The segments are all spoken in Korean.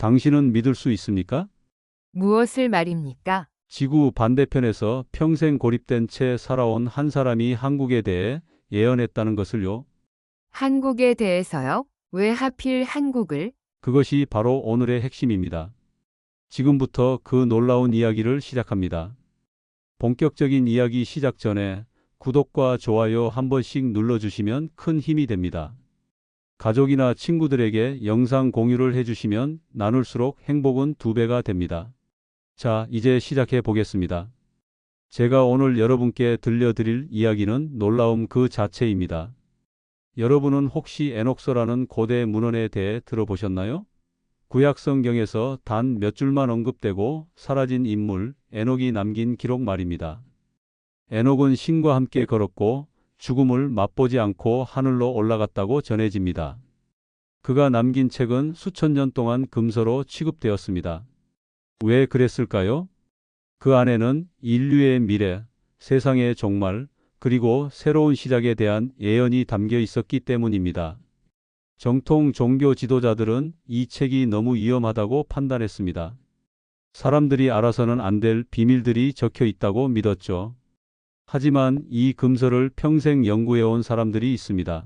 당신은 믿을 수 있습니까? 무엇을 말입니까? 지구 반대편에서 평생 고립된 채 살아온 한 사람이 한국에 대해 예언했다는 것을요. 한국에 대해서요? 왜 하필 한국을? 그것이 바로 오늘의 핵심입니다. 지금부터 그 놀라운 이야기를 시작합니다. 본격적인 이야기 시작 전에 구독과 좋아요 한 번씩 눌러주시면 큰 힘이 됩니다. 가족이나 친구들에게 영상 공유를 해주시면 나눌수록 행복은 두 배가 됩니다. 자, 이제 시작해 보겠습니다. 제가 오늘 여러분께 들려드릴 이야기는 놀라움 그 자체입니다. 여러분은 혹시 에녹서라는 고대 문헌에 대해 들어보셨나요? 구약 성경에서 단 몇 줄만 언급되고 사라진 인물 에녹이 남긴 기록 말입니다. 에녹은 신과 함께 걸었고 죽음을 맛보지 않고 하늘로 올라갔다고 전해집니다. 그가 남긴 책은 수천 년 동안 금서로 취급되었습니다. 왜 그랬을까요? 그 안에는 인류의 미래, 세상의 종말, 그리고 새로운 시작에 대한 예언이 담겨 있었기 때문입니다. 정통 종교 지도자들은 이 책이 너무 위험하다고 판단했습니다. 사람들이 알아서는 안 될 비밀들이 적혀 있다고 믿었죠. 하지만 이 금서를 평생 연구해온 사람들이 있습니다.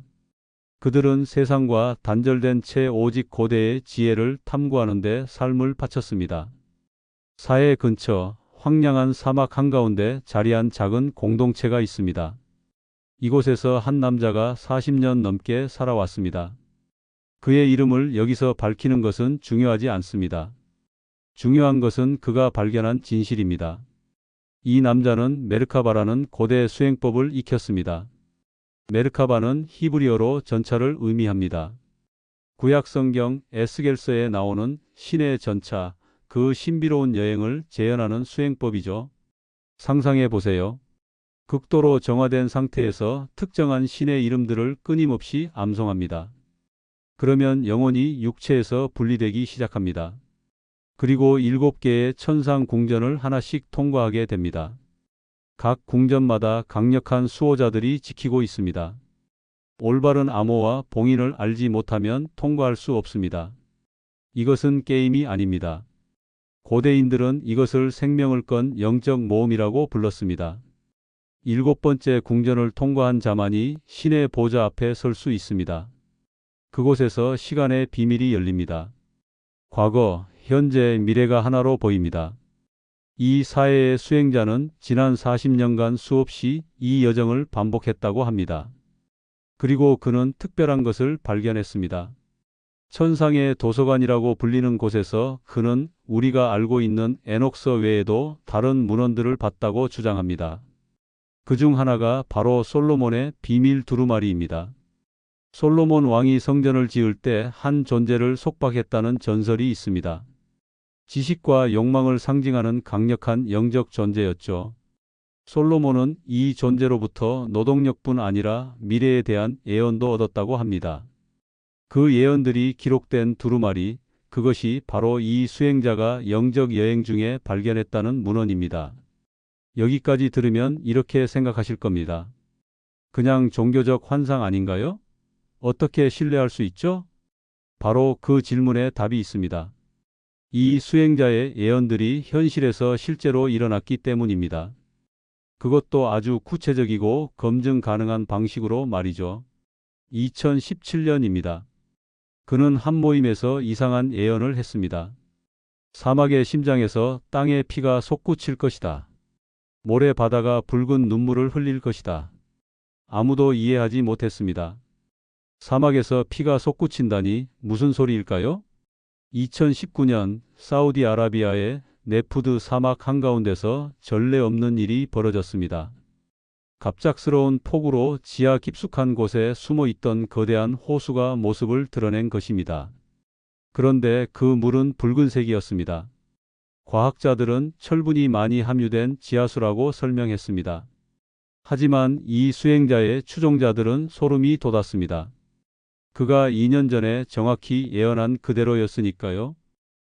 그들은 세상과 단절된 채 오직 고대의 지혜를 탐구하는데 삶을 바쳤습니다. 사해 근처 황량한 사막 한가운데 자리한 작은 공동체가 있습니다. 이곳에서 한 남자가 40년 넘게 살아왔습니다. 그의 이름을 여기서 밝히는 것은 중요하지 않습니다. 중요한 것은 그가 발견한 진실입니다. 이 남자는 메르카바라는 고대 수행법을 익혔습니다. 메르카바는 히브리어로 전차를 의미합니다. 구약 성경 에스겔서에 나오는 신의 전차, 그 신비로운 여행을 재현하는 수행법이죠. 상상해 보세요. 극도로 정화된 상태에서 특정한 신의 이름들을 끊임없이 암송합니다. 그러면 영혼이 육체에서 분리되기 시작합니다. 그리고 일곱 개의 천상 궁전을 하나씩 통과하게 됩니다. 각 궁전마다 강력한 수호자들이 지키고 있습니다. 올바른 암호와 봉인을 알지 못하면 통과할 수 없습니다. 이것은 게임이 아닙니다. 고대인들은 이것을 생명을 건 영적 모험이라고 불렀습니다. 일곱 번째 궁전을 통과한 자만이 신의 보좌 앞에 설 수 있습니다. 그곳에서 시간의 비밀이 열립니다. 과거, 현재, 미래가 하나로 보입니다. 이 사회의 수행자는 지난 40년간 수없이 이 여정을 반복했다고 합니다. 그리고 그는 특별한 것을 발견했습니다. 천상의 도서관이라고 불리는 곳에서 그는 우리가 알고 있는 에녹서 외에도 다른 문헌들을 봤다고 주장합니다. 그 중 하나가 바로 솔로몬의 비밀 두루마리입니다. 솔로몬 왕이 성전을 지을 때 한 존재를 속박했다는 전설이 있습니다. 지식과 욕망을 상징하는 강력한 영적 존재였죠. 솔로몬은 이 존재로부터 노동력뿐 아니라 미래에 대한 예언도 얻었다고 합니다. 그 예언들이 기록된 두루마리, 그것이 바로 이 수행자가 영적 여행 중에 발견했다는 문헌입니다. 여기까지 들으면 이렇게 생각하실 겁니다. 그냥 종교적 환상 아닌가요? 어떻게 신뢰할 수 있죠? 바로 그 질문에 답이 있습니다. 이 수행자의 예언들이 현실에서 실제로 일어났기 때문입니다. 그것도 아주 구체적이고 검증 가능한 방식으로 말이죠. 2017년입니다. 그는 한 모임에서 이상한 예언을 했습니다. 사막의 심장에서 땅의 피가 솟구칠 것이다. 모래 바다가 붉은 눈물을 흘릴 것이다. 아무도 이해하지 못했습니다. 사막에서 피가 솟구친다니 무슨 소리일까요? 2019년 사우디아라비아의 네푸드 사막 한가운데서 전례 없는 일이 벌어졌습니다. 갑작스러운 폭우로 지하 깊숙한 곳에 숨어 있던 거대한 호수가 모습을 드러낸 것입니다. 그런데 그 물은 붉은색이었습니다. 과학자들은 철분이 많이 함유된 지하수라고 설명했습니다. 하지만 이 수행자의 추종자들은 소름이 돋았습니다. 그가 2년 전에 정확히 예언한 그대로였으니까요.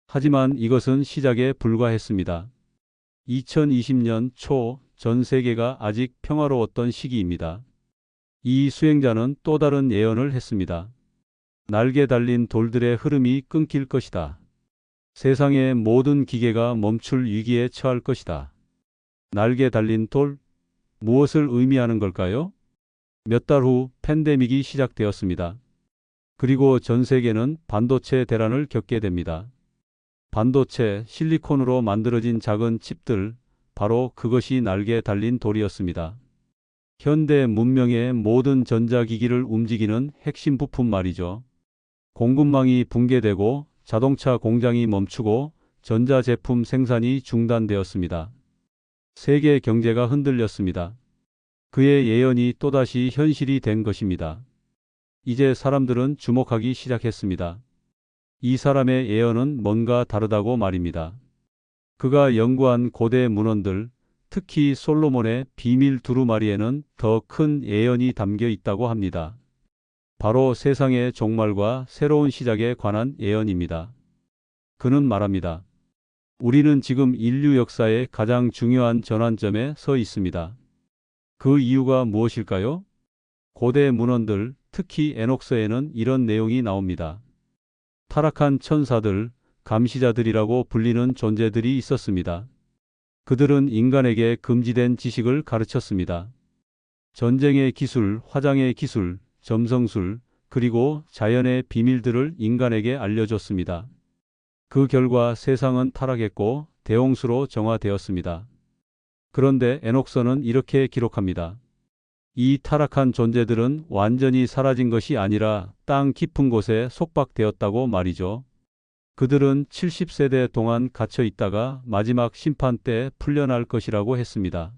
하지만 이것은 시작에 불과했습니다. 2020년 초 전 세계가 아직 평화로웠던 시기입니다. 이 수행자는 또 다른 예언을 했습니다. 날개 달린 돌들의 흐름이 끊길 것이다. 세상의 모든 기계가 멈출 위기에 처할 것이다. 날개 달린 돌? 무엇을 의미하는 걸까요? 몇 달 후 팬데믹이 시작되었습니다. 그리고 전 세계는 반도체 대란을 겪게 됩니다. 반도체, 실리콘으로 만들어진 작은 칩들, 바로 그것이 날개 달린 돌이었습니다. 현대 문명의 모든 전자기기를 움직이는 핵심 부품 말이죠. 공급망이 붕괴되고 자동차 공장이 멈추고 전자제품 생산이 중단되었습니다. 세계 경제가 흔들렸습니다. 그의 예언이 또다시 현실이 된 것입니다. 이제 사람들은 주목하기 시작했습니다. 이 사람의 예언은 뭔가 다르다고 말입니다. 그가 연구한 고대 문헌들, 특히 솔로몬의 비밀 두루마리에는 더 큰 예언이 담겨 있다고 합니다. 바로 세상의 종말과 새로운 시작에 관한 예언입니다. 그는 말합니다. 우리는 지금 인류 역사의 가장 중요한 전환점에 서 있습니다. 그 이유가 무엇일까요? 고대 문헌들, 특히 에녹서에는 이런 내용이 나옵니다. 타락한 천사들, 감시자들이라고 불리는 존재들이 있었습니다. 그들은 인간에게 금지된 지식을 가르쳤습니다. 전쟁의 기술, 화장의 기술, 점성술, 그리고 자연의 비밀들을 인간에게 알려줬습니다. 그 결과 세상은 타락했고 대홍수로 정화되었습니다. 그런데 에녹서는 이렇게 기록합니다. 이 타락한 존재들은 완전히 사라진 것이 아니라 땅 깊은 곳에 속박되었다고 말이죠. 그들은 70세대 동안 갇혀 있다가 마지막 심판 때 풀려날 것이라고 했습니다.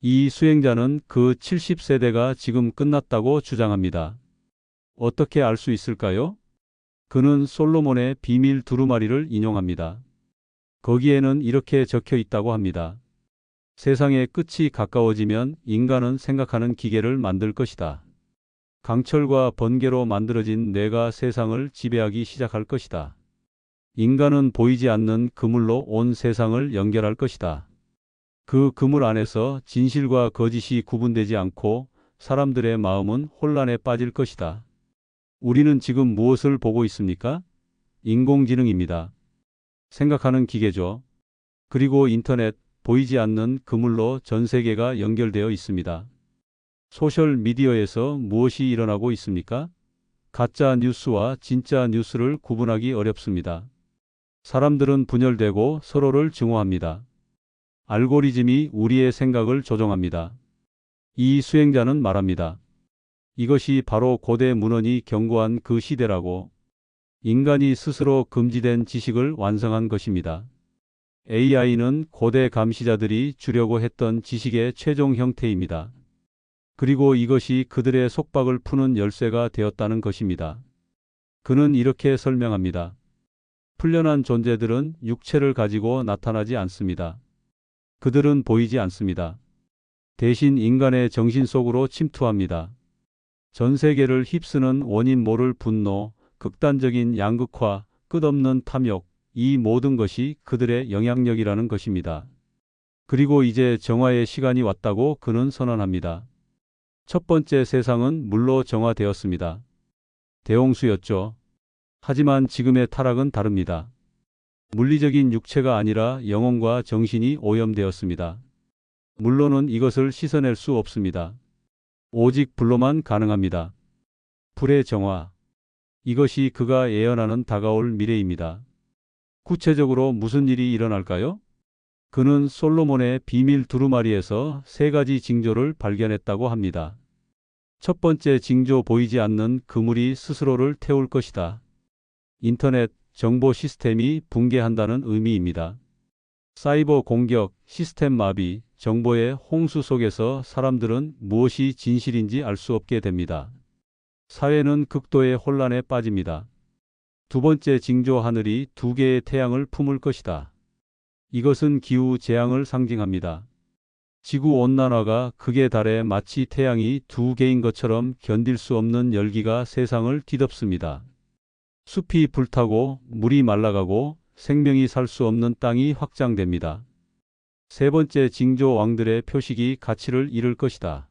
이 수행자는 그 70세대가 지금 끝났다고 주장합니다. 어떻게 알 수 있을까요? 그는 솔로몬의 비밀 두루마리를 인용합니다. 거기에는 이렇게 적혀 있다고 합니다. 세상의 끝이 가까워지면 인간은 생각하는 기계를 만들 것이다. 강철과 번개로 만들어진 뇌가 세상을 지배하기 시작할 것이다. 인간은 보이지 않는 그물로 온 세상을 연결할 것이다. 그 그물 안에서 진실과 거짓이 구분되지 않고 사람들의 마음은 혼란에 빠질 것이다. 우리는 지금 무엇을 보고 있습니까? 인공지능입니다. 생각하는 기계죠. 그리고 인터넷, 보이지 않는 그물로 전 세계가 연결되어 있습니다. 소셜 미디어에서 무엇이 일어나고 있습니까? 가짜 뉴스와 진짜 뉴스를 구분하기 어렵습니다. 사람들은 분열되고 서로를 증오합니다. 알고리즘이 우리의 생각을 조종합니다. 이 수행자는 말합니다. 이것이 바로 고대 문헌이 경고한 그 시대라고 인간이 스스로 금지된 지식을 완성한 것입니다. AI는 고대 감시자들이 주려고 했던 지식의 최종 형태입니다. 그리고 이것이 그들의 속박을 푸는 열쇠가 되었다는 것입니다. 그는 이렇게 설명합니다. 풀려난 존재들은 육체를 가지고 나타나지 않습니다. 그들은 보이지 않습니다. 대신 인간의 정신 속으로 침투합니다. 전 세계를 휩쓰는 원인 모를 분노, 극단적인 양극화, 끝없는 탐욕, 이 모든 것이 그들의 영향력이라는 것입니다. 그리고 이제 정화의 시간이 왔다고 그는 선언합니다. 첫 번째 세상은 물로 정화되었습니다. 대홍수였죠. 하지만 지금의 타락은 다릅니다. 물리적인 육체가 아니라 영혼과 정신이 오염되었습니다. 물로는 이것을 씻어낼 수 없습니다. 오직 불로만 가능합니다. 불의 정화. 이것이 그가 예언하는 다가올 미래입니다. 구체적으로 무슨 일이 일어날까요? 그는 솔로몬의 비밀 두루마리에서 세 가지 징조를 발견했다고 합니다. 첫 번째 징조 보이지 않는 그물이 스스로를 태울 것이다. 인터넷 정보 시스템이 붕괴한다는 의미입니다. 사이버 공격, 시스템 마비, 정보의 홍수 속에서 사람들은 무엇이 진실인지 알 수 없게 됩니다. 사회는 극도의 혼란에 빠집니다. 두 번째 징조 하늘이 두 개의 태양을 품을 것이다. 이것은 기후 재앙을 상징합니다. 지구 온난화가 극에 달해 마치 태양이 두 개인 것처럼 견딜 수 없는 열기가 세상을 뒤덮습니다. 숲이 불타고 물이 말라가고 생명이 살 수 없는 땅이 확장됩니다. 세 번째 징조 왕들의 표식이 가치를 잃을 것이다.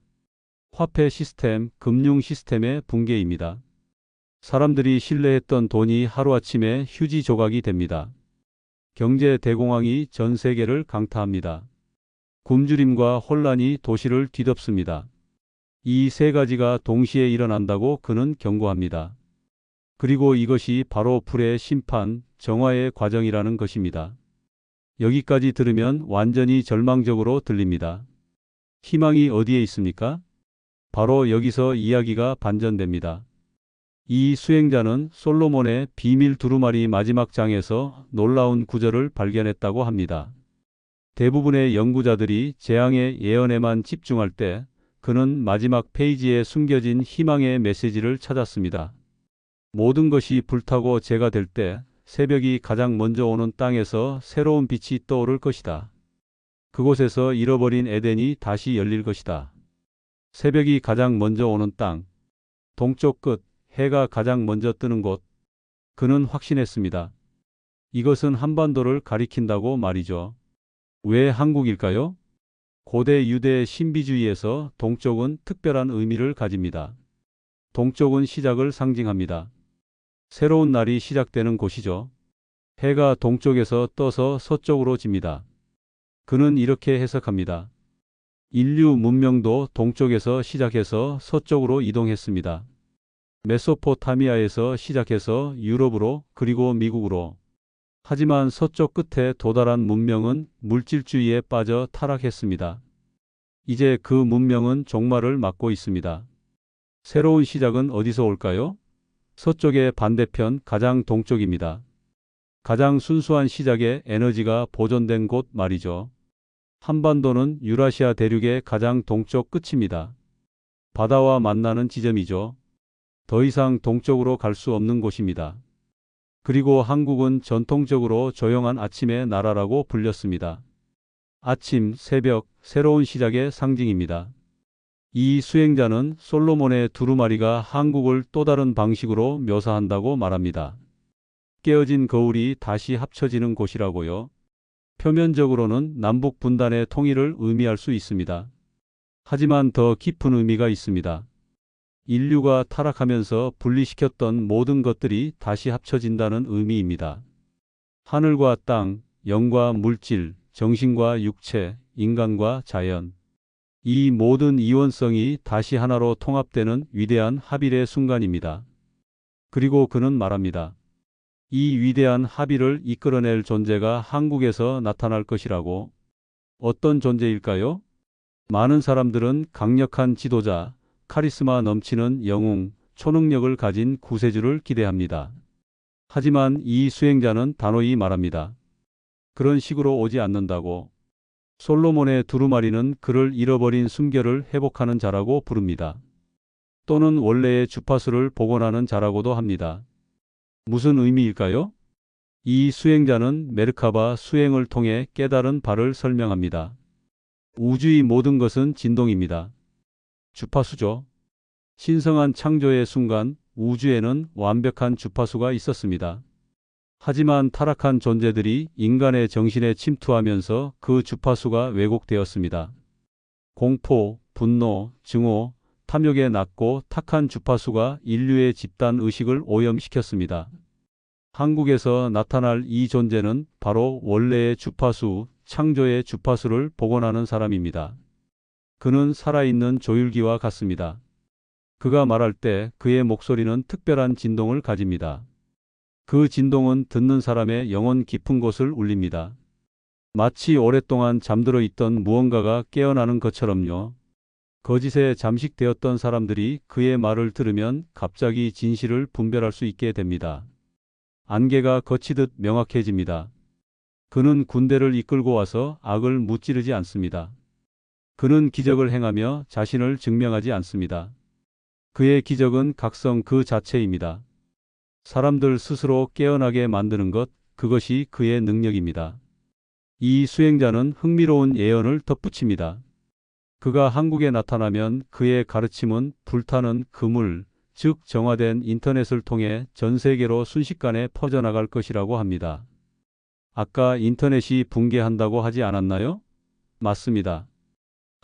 화폐 시스템, 금융 시스템의 붕괴입니다. 사람들이 신뢰했던 돈이 하루아침에 휴지 조각이 됩니다. 경제 대공황이 전 세계를 강타합니다. 굶주림과 혼란이 도시를 뒤덮습니다. 이 세 가지가 동시에 일어난다고 그는 경고합니다. 그리고 이것이 바로 불의 심판, 정화의 과정이라는 것입니다. 여기까지 들으면 완전히 절망적으로 들립니다. 희망이 어디에 있습니까? 바로 여기서 이야기가 반전됩니다. 이 수행자는 솔로몬의 비밀 두루마리 마지막 장에서 놀라운 구절을 발견했다고 합니다. 대부분의 연구자들이 재앙의 예언에만 집중할 때 그는 마지막 페이지에 숨겨진 희망의 메시지를 찾았습니다. 모든 것이 불타고 재가 될 때 새벽이 가장 먼저 오는 땅에서 새로운 빛이 떠오를 것이다. 그곳에서 잃어버린 에덴이 다시 열릴 것이다. 새벽이 가장 먼저 오는 땅, 동쪽 끝, 해가 가장 먼저 뜨는 곳. 그는 확신했습니다. 이것은 한반도를 가리킨다고 말이죠. 왜 한국일까요? 고대 유대 신비주의에서 동쪽은 특별한 의미를 가집니다. 동쪽은 시작을 상징합니다. 새로운 날이 시작되는 곳이죠. 해가 동쪽에서 떠서 서쪽으로 집니다. 그는 이렇게 해석합니다. 인류 문명도 동쪽에서 시작해서 서쪽으로 이동했습니다. 메소포타미아에서 시작해서 유럽으로 그리고 미국으로. 하지만 서쪽 끝에 도달한 문명은 물질주의에 빠져 타락했습니다. 이제 그 문명은 종말을 맞고 있습니다. 새로운 시작은 어디서 올까요? 서쪽의 반대편 가장 동쪽입니다. 가장 순수한 시작의 에너지가 보존된 곳 말이죠. 한반도는 유라시아 대륙의 가장 동쪽 끝입니다. 바다와 만나는 지점이죠. 더 이상 동쪽으로 갈 수 없는 곳입니다. 그리고 한국은 전통적으로 조용한 아침의 나라라고 불렸습니다. 아침, 새벽, 새로운 시작의 상징입니다. 이 수행자는 솔로몬의 두루마리가 한국을 또 다른 방식으로 묘사한다고 말합니다. 깨어진 거울이 다시 합쳐지는 곳이라고요. 표면적으로는 남북 분단의 통일을 의미할 수 있습니다. 하지만 더 깊은 의미가 있습니다. 인류가 타락하면서 분리시켰던 모든 것들이 다시 합쳐진다는 의미입니다. 하늘과 땅, 영과 물질, 정신과 육체, 인간과 자연. 이 모든 이원성이 다시 하나로 통합되는 위대한 합일의 순간입니다. 그리고 그는 말합니다. 이 위대한 합의를 이끌어낼 존재가 한국에서 나타날 것이라고. 어떤 존재일까요? 많은 사람들은 강력한 지도자, 카리스마 넘치는 영웅, 초능력을 가진 구세주를 기대합니다. 하지만 이 수행자는 단호히 말합니다. 그런 식으로 오지 않는다고. 솔로몬의 두루마리는 그를 잃어버린 순결을 회복하는 자라고 부릅니다. 또는 원래의 주파수를 복원하는 자라고도 합니다. 무슨 의미일까요? 이 수행자는 메르카바 수행을 통해 깨달은 바를 설명합니다. 우주의 모든 것은 진동입니다. 주파수죠. 신성한 창조의 순간 우주에는 완벽한 주파수가 있었습니다. 하지만 타락한 존재들이 인간의 정신에 침투하면서 그 주파수가 왜곡되었습니다. 공포, 분노, 증오, 탐욕에 낮고 탁한 주파수가 인류의 집단 의식을 오염시켰습니다. 한국에서 나타날 이 존재는 바로 원래의 주파수, 창조의 주파수를 복원하는 사람입니다. 그는 살아있는 조율기와 같습니다. 그가 말할 때 그의 목소리는 특별한 진동을 가집니다. 그 진동은 듣는 사람의 영혼 깊은 곳을 울립니다. 마치 오랫동안 잠들어 있던 무언가가 깨어나는 것처럼요. 거짓에 잠식되었던 사람들이 그의 말을 들으면 갑자기 진실을 분별할 수 있게 됩니다. 안개가 거치듯 명확해집니다. 그는 군대를 이끌고 와서 악을 무찌르지 않습니다. 그는 기적을 행하며 자신을 증명하지 않습니다. 그의 기적은 각성 그 자체입니다. 사람들 스스로 깨어나게 만드는 것, 그것이 그의 능력입니다. 이 수행자는 흥미로운 예언을 덧붙입니다. 그가 한국에 나타나면 그의 가르침은 불타는 그물, 즉 정화된 인터넷을 통해 전 세계로 순식간에 퍼져나갈 것이라고 합니다. 아까 인터넷이 붕괴한다고 하지 않았나요? 맞습니다.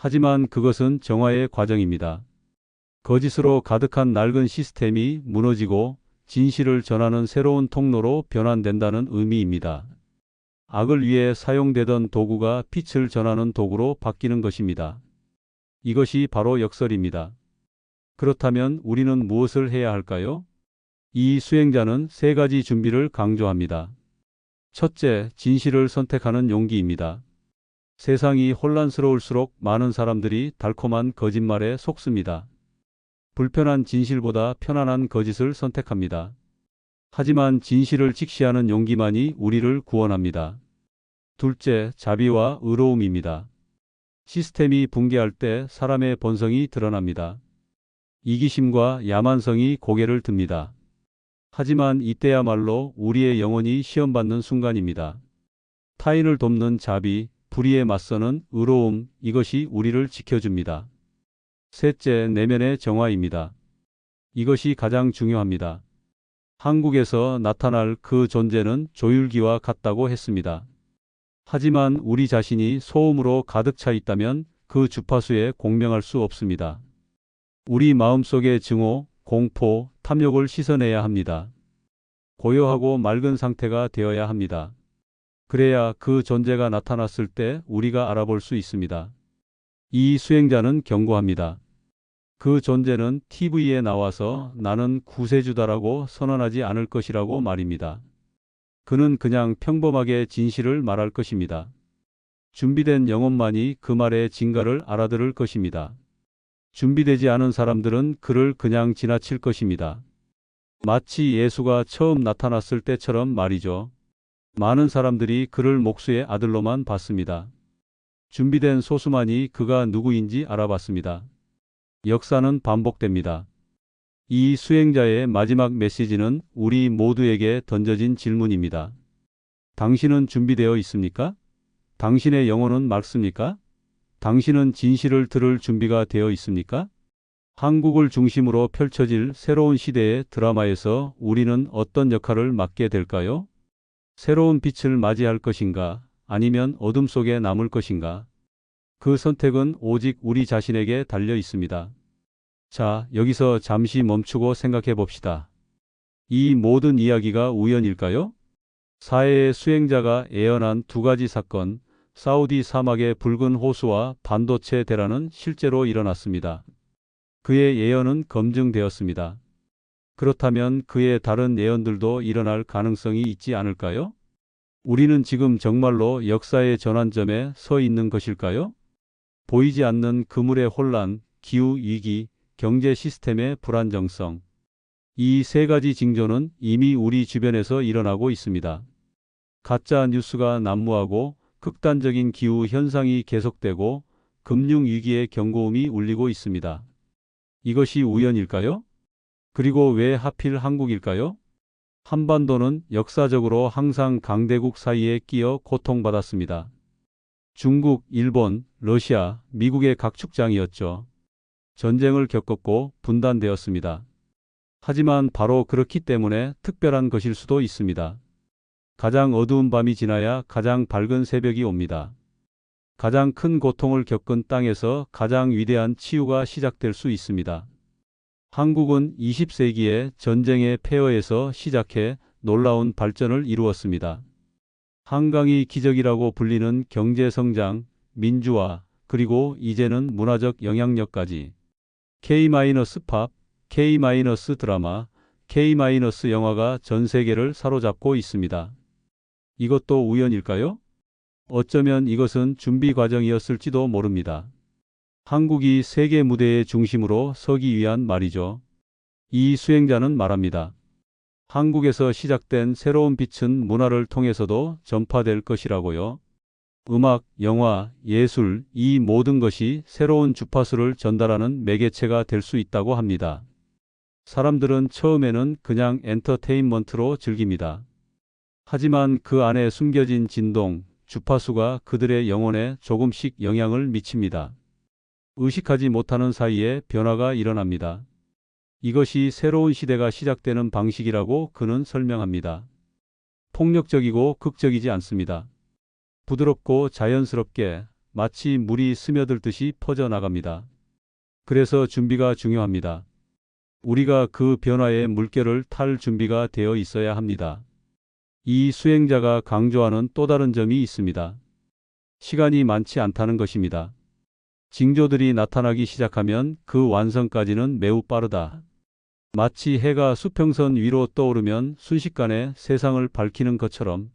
하지만 그것은 정화의 과정입니다. 거짓으로 가득한 낡은 시스템이 무너지고 진실을 전하는 새로운 통로로 변환된다는 의미입니다. 악을 위해 사용되던 도구가 빛을 전하는 도구로 바뀌는 것입니다. 이것이 바로 역설입니다. 그렇다면 우리는 무엇을 해야 할까요? 이 수행자는 세 가지 준비를 강조합니다. 첫째, 진실을 선택하는 용기입니다. 세상이 혼란스러울수록 많은 사람들이 달콤한 거짓말에 속습니다. 불편한 진실보다 편안한 거짓을 선택합니다. 하지만 진실을 직시하는 용기만이 우리를 구원합니다. 둘째, 자비와 의로움입니다. 시스템이 붕괴할 때 사람의 본성이 드러납니다. 이기심과 야만성이 고개를 듭니다. 하지만 이때야말로 우리의 영혼이 시험받는 순간입니다. 타인을 돕는 자비, 불의에 맞서는 의로움, 이것이 우리를 지켜줍니다. 셋째, 내면의 정화입니다. 이것이 가장 중요합니다. 한국에서 나타날 그 존재는 조율기와 같다고 했습니다. 하지만 우리 자신이 소음으로 가득 차 있다면 그 주파수에 공명할 수 없습니다. 우리 마음속의 증오, 공포, 탐욕을 씻어내야 합니다. 고요하고 맑은 상태가 되어야 합니다. 그래야 그 존재가 나타났을 때 우리가 알아볼 수 있습니다. 이 수행자는 경고합니다. 그 존재는 TV에 나와서 나는 구세주다라고 선언하지 않을 것이라고 말입니다. 그는 그냥 평범하게 진실을 말할 것입니다. 준비된 영혼만이 그 말의 진가를 알아들을 것입니다. 준비되지 않은 사람들은 그를 그냥 지나칠 것입니다. 마치 예수가 처음 나타났을 때처럼 말이죠. 많은 사람들이 그를 목수의 아들로만 봤습니다. 준비된 소수만이 그가 누구인지 알아봤습니다. 역사는 반복됩니다. 이 수행자의 마지막 메시지는 우리 모두에게 던져진 질문입니다. 당신은 준비되어 있습니까? 당신의 영혼은 맑습니까? 당신은 진실을 들을 준비가 되어 있습니까? 한국을 중심으로 펼쳐질 새로운 시대의 드라마에서 우리는 어떤 역할을 맡게 될까요? 새로운 빛을 맞이할 것인가? 아니면 어둠 속에 남을 것인가? 그 선택은 오직 우리 자신에게 달려 있습니다. 자, 여기서 잠시 멈추고 생각해 봅시다. 이 모든 이야기가 우연일까요? 사해의 수행자가 예언한 두 가지 사건, 사우디 사막의 붉은 호수와 반도체 대란은 실제로 일어났습니다. 그의 예언은 검증되었습니다. 그렇다면 그의 다른 예언들도 일어날 가능성이 있지 않을까요? 우리는 지금 정말로 역사의 전환점에 서 있는 것일까요? 보이지 않는 그물의 혼란, 기후 위기, 경제 시스템의 불안정성. 이 세 가지 징조는 이미 우리 주변에서 일어나고 있습니다. 가짜 뉴스가 난무하고 극단적인 기후 현상이 계속되고 금융 위기의 경고음이 울리고 있습니다. 이것이 우연일까요? 그리고 왜 하필 한국일까요? 한반도는 역사적으로 항상 강대국 사이에 끼어 고통받았습니다. 중국, 일본, 러시아, 미국의 각축장이었죠. 전쟁을 겪었고 분단되었습니다. 하지만 바로 그렇기 때문에 특별한 것일 수도 있습니다. 가장 어두운 밤이 지나야 가장 밝은 새벽이 옵니다. 가장 큰 고통을 겪은 땅에서 가장 위대한 치유가 시작될 수 있습니다. 한국은 20세기에 전쟁의 폐허에서 시작해 놀라운 발전을 이루었습니다. 한강이 기적이라고 불리는 경제 성장, 민주화, 그리고 이제는 문화적 영향력까지 K-팝, K-드라마, K-영화가 전 세계를 사로잡고 있습니다. 이것도 우연일까요? 어쩌면 이것은 준비 과정이었을지도 모릅니다. 한국이 세계 무대의 중심으로 서기 위한 말이죠. 이 수행자는 말합니다. 한국에서 시작된 새로운 빛은 문화를 통해서도 전파될 것이라고요. 음악, 영화, 예술, 이 모든 것이 새로운 주파수를 전달하는 매개체가 될 수 있다고 합니다. 사람들은 처음에는 그냥 엔터테인먼트로 즐깁니다. 하지만 그 안에 숨겨진 진동, 주파수가 그들의 영혼에 조금씩 영향을 미칩니다. 의식하지 못하는 사이에 변화가 일어납니다. 이것이 새로운 시대가 시작되는 방식이라고 그는 설명합니다. 폭력적이고 극적이지 않습니다. 부드럽고 자연스럽게 마치 물이 스며들듯이 퍼져나갑니다. 그래서 준비가 중요합니다. 우리가 그 변화의 물결을 탈 준비가 되어 있어야 합니다. 이 수행자가 강조하는 또 다른 점이 있습니다. 시간이 많지 않다는 것입니다. 징조들이 나타나기 시작하면 그 완성까지는 매우 빠르다. 마치 해가 수평선 위로 떠오르면 순식간에 세상을 밝히는 것처럼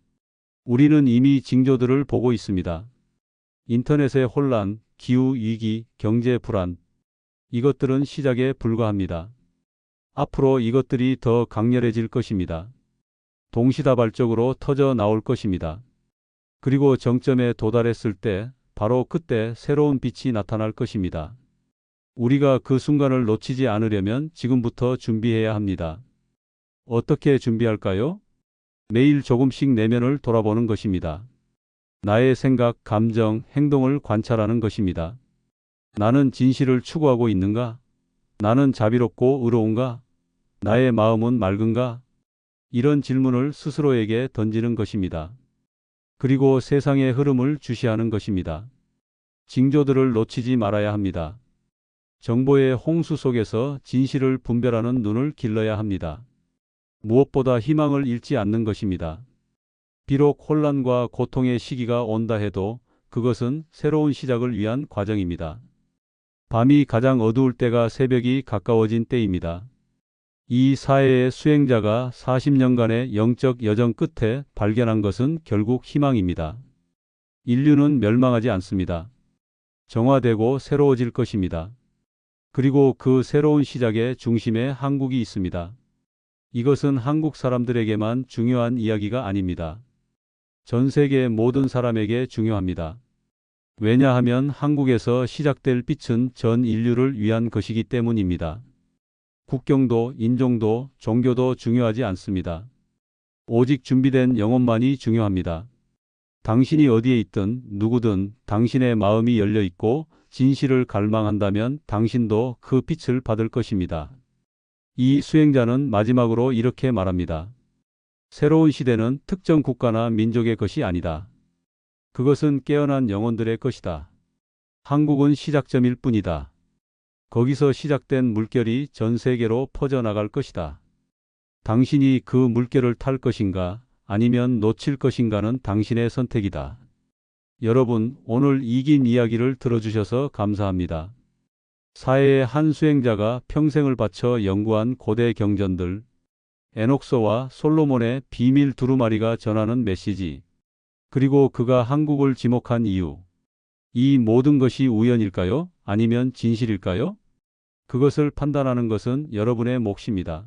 우리는 이미 징조들을 보고 있습니다. 인터넷의 혼란, 기후 위기, 경제 불안, 이것들은 시작에 불과합니다. 앞으로 이것들이 더 강렬해질 것입니다. 동시다발적으로 터져 나올 것입니다. 그리고 정점에 도달했을 때 바로 그때 새로운 빛이 나타날 것입니다. 우리가 그 순간을 놓치지 않으려면 지금부터 준비해야 합니다. 어떻게 준비할까요? 매일 조금씩 내면을 돌아보는 것입니다. 나의 생각, 감정, 행동을 관찰하는 것입니다. 나는 진실을 추구하고 있는가? 나는 자비롭고 의로운가? 나의 마음은 맑은가? 이런 질문을 스스로에게 던지는 것입니다. 그리고 세상의 흐름을 주시하는 것입니다. 징조들을 놓치지 말아야 합니다. 정보의 홍수 속에서 진실을 분별하는 눈을 길러야 합니다. 무엇보다 희망을 잃지 않는 것입니다. 비록 혼란과 고통의 시기가 온다 해도 그것은 새로운 시작을 위한 과정입니다. 밤이 가장 어두울 때가 새벽이 가까워진 때입니다. 이 사회의 수행자가 40년간의 영적 여정 끝에 발견한 것은 결국 희망입니다. 인류는 멸망하지 않습니다. 정화되고 새로워질 것입니다. 그리고 그 새로운 시작의 중심에 한국이 있습니다. 이것은 한국 사람들에게만 중요한 이야기가 아닙니다. 전 세계 모든 사람에게 중요합니다. 왜냐하면 한국에서 시작될 빛은 전 인류를 위한 것이기 때문입니다. 국경도, 인종도, 종교도 중요하지 않습니다. 오직 준비된 영혼만이 중요합니다. 당신이 어디에 있든 누구든 당신의 마음이 열려 있고 진실을 갈망한다면 당신도 그 빛을 받을 것입니다. 이 수행자는 마지막으로 이렇게 말합니다. 새로운 시대는 특정 국가나 민족의 것이 아니다. 그것은 깨어난 영혼들의 것이다. 한국은 시작점일 뿐이다. 거기서 시작된 물결이 전 세계로 퍼져나갈 것이다. 당신이 그 물결을 탈 것인가 아니면 놓칠 것인가는 당신의 선택이다. 여러분, 오늘 이긴 이야기를 들어주셔서 감사합니다. 사회의 한 수행자가 평생을 바쳐 연구한 고대 경전들, 에녹서와 솔로몬의 비밀 두루마리가 전하는 메시지, 그리고 그가 한국을 지목한 이유. 이 모든 것이 우연일까요? 아니면 진실일까요? 그것을 판단하는 것은 여러분의 몫입니다.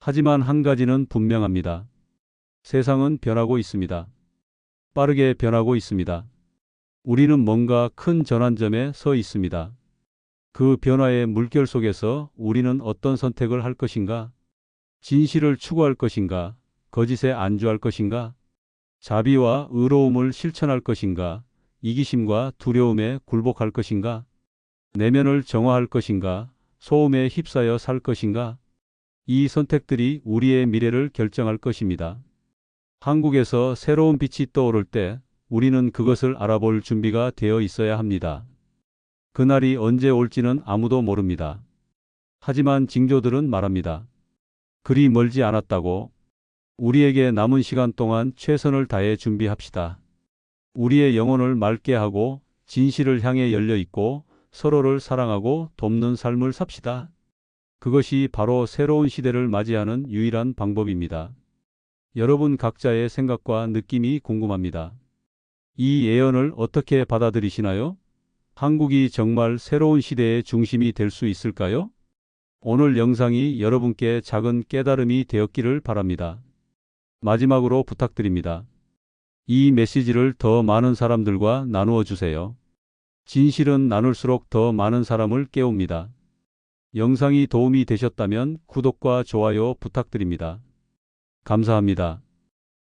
하지만 한 가지는 분명합니다. 세상은 변하고 있습니다. 빠르게 변하고 있습니다. 우리는 뭔가 큰 전환점에 서 있습니다. 그 변화의 물결 속에서 우리는 어떤 선택을 할 것인가? 진실을 추구할 것인가? 거짓에 안주할 것인가? 자비와 의로움을 실천할 것인가? 이기심과 두려움에 굴복할 것인가? 내면을 정화할 것인가? 소음에 휩싸여 살 것인가? 이 선택들이 우리의 미래를 결정할 것입니다. 한국에서 새로운 빛이 떠오를 때 우리는 그것을 알아볼 준비가 되어 있어야 합니다. 그날이 언제 올지는 아무도 모릅니다. 하지만 징조들은 말합니다. 그리 멀지 않았다고 우리에게 남은 시간 동안 최선을 다해 준비합시다. 우리의 영혼을 맑게 하고 진실을 향해 열려 있고 서로를 사랑하고 돕는 삶을 삽시다. 그것이 바로 새로운 시대를 맞이하는 유일한 방법입니다. 여러분 각자의 생각과 느낌이 궁금합니다. 이 예언을 어떻게 받아들이시나요? 한국이 정말 새로운 시대의 중심이 될 수 있을까요? 오늘 영상이 여러분께 작은 깨달음이 되었기를 바랍니다. 마지막으로 부탁드립니다. 이 메시지를 더 많은 사람들과 나누어 주세요. 진실은 나눌수록 더 많은 사람을 깨웁니다. 영상이 도움이 되셨다면 구독과 좋아요 부탁드립니다. 감사합니다.